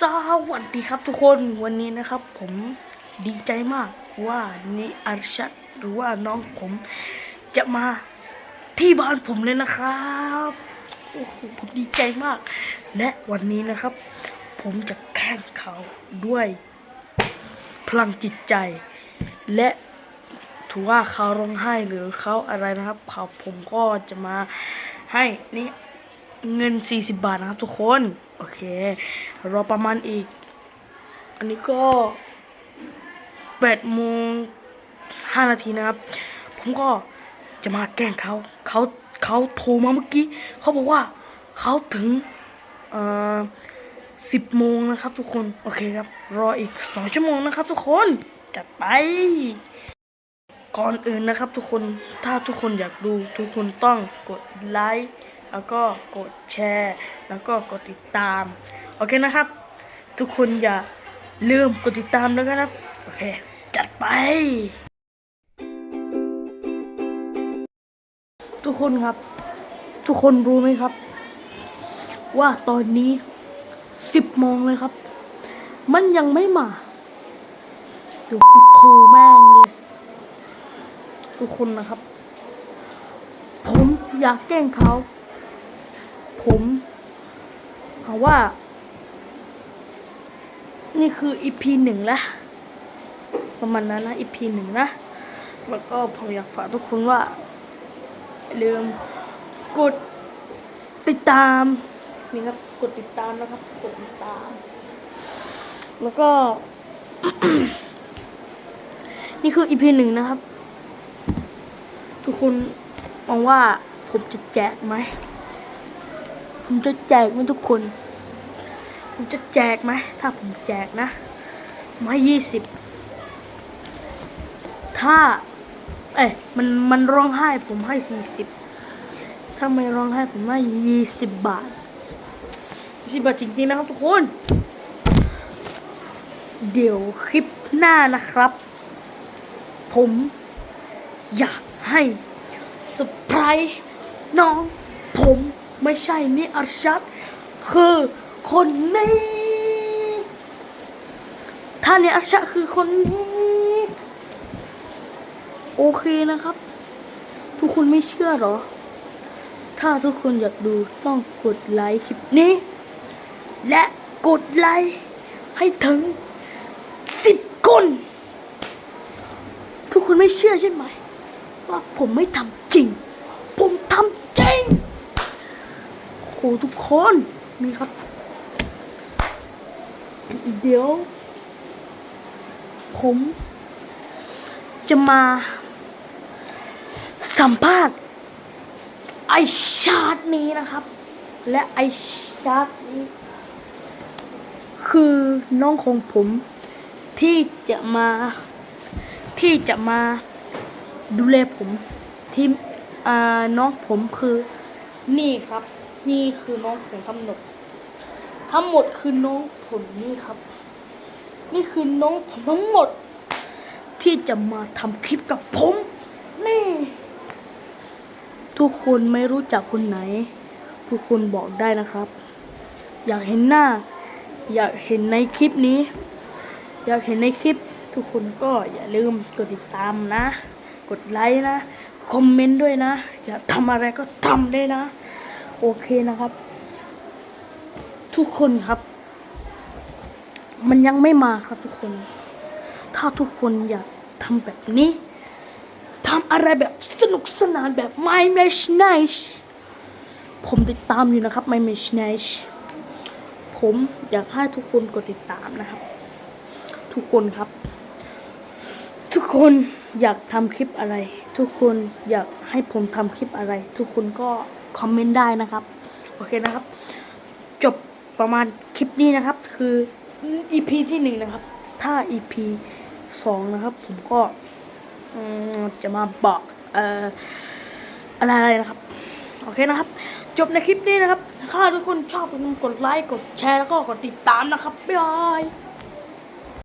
สวัสดีครับทุกคนวันนี้นะครับ ผมดีใจมากว่านิอารชัดหรือว่าน้องผมจะมาที่บ้านผมเลยนะครับโอ้โหผมดีใจมาก และวันนี้นะครับ ผมจะแข่งเขาด้วยพลังจิตใจ และถือว่าเขาร้องไห้หรือเขาอะไรนะครับเขาผมก็จะมาให้นี่ เงิน 40 บาทนะครับทุกคน โอเค รอประมาณอีก อันนี้ก็8โมง5นาทีนะครับ ผมก็จะมาแกล้งเขาเขาเขาโทรมาเมื่อกี้เขาบอกว่าเขาถึงเอ่อ10โมงนะครับทุกคน โอเคครับ รออีก2ชั่วโมงนะครับทุกคน จัดไป ก่อนอื่นนะครับทุกคน ถ้าทุกคนอยากดูทุกคนต้องกดไลค์ แล้วก็กดแชร์ แล้วก็กดติดตาม โอเคนะครับ ทุกคนอย่าลืมกดติดตามด้วยนะครับ โอเค จัดไป ทุกคนครับ ทุกคนรู้ไหมครับ ว่าตอนนี้สิบโมงเลยครับ มันยังไม่มาเดี๋ยวกูโทรแม่งเลย ทุกคนนะครับ ผมอยากแกล้งเขา ผมเอาว่า นี่คืออีพีหนึ่งละประมาณนั้นนะอีพีหนึ่งนะ แล้วก็ผมอยากฝากทุกคนว่าอย่าลืมกดติดตามนี่ครับกดติดตามนะครับ กดติดตาม แล้วก็ นี่คืออีพีหนึ่งนะครับ ทุกคนมองว่าผมจะแจกไหม ผมจะแจกไหมทุกคน ผมจะแจกไหม ถ้าผมแจกนะไมายี่สิบ ถ้า เอ้ยมันมันร้องไห้ผมให้สี่สิบ ถ้าไม่ร้องไห้ผมให้ยี่สิบบาทยี่สิบบาทจริงๆนะครับทุกคน เดี๋ยวคลิปหน้านะครับ ผมอยากให้เซอร์ไพรส์น้องผม ไม่ใช่นิอาร์ชัด คือคนนี้ถ้านิอาร์ชัดคือคนนี้ โอเคนะครับ ทุกคนไม่เชื่อเหรอ ถ้าทุกคนอยากดูต้องกดไลค์คลิปนี้ และกดไลค์ให้ถึงสิบคนทุกคนไม่เชื่อใช่ไหม ว่าผมไม่ทำจริง ผมทำจริงโหทุกคนมีครับ เดี๋ยว ผม จะมา สัมภาษณ์ไอชาร์ตนี้นะครับ และไอชาร์ตนี้ คือน้องของผม ที่จะมา ที่จะมาดูแลผมที่น้องผมคือนี่ครับ นี่คือน้องผมทั้งหมดทั้งหมดคือน้องผมนี่ครับ นี่คือน้องผมทั้งหมด ที่จะมาทำคลิปกับผม นี่ ทุกคนไม่รู้จักคนไหน ทุกคนบอกได้นะครับ อยากเห็นหน้า อยากเห็นในคลิปนี้ อยากเห็นในคลิป ทุกคนก็อย่าลืมกดติดตามนะ กดไลค์นะคอมเมนต์ด้วยนะอยากทำอะไรก็ทำได้นะ โอเคนะครับ ทุกคนครับ มันยังไม่มาครับทุกคน ถ้าทุกคนอยากทำแบบนี้ทำอะไรแบบสนุกสนานแบบ My Match Nice ผมติดตามอยู่นะครับ My Match Nice ผมอยากให้ทุกคนกดติดตามนะครับ ทุกคนครับ ทุกคนอยากทำคลิปอะไร ทุกคนอยากให้ผมทำคลิปอะไร ทุกคนก็ คอมเมนต์ได้นะครับ โอเคนะครับ จบประมาณคลิปนี้นะครับ คือ EP ที่หนึ่งนะครับ ถ้า EP สองนะครับ ผมก็จะมาบอกเอ่ออะไรนะครับ โอเคนะครับ จบในคลิปนี้นะครับ ถ้าทุกคนชอบอย่าลืมกดไลค์ กดแชร์ แล้วก็กดติดตามนะครับ บ๊ายบาย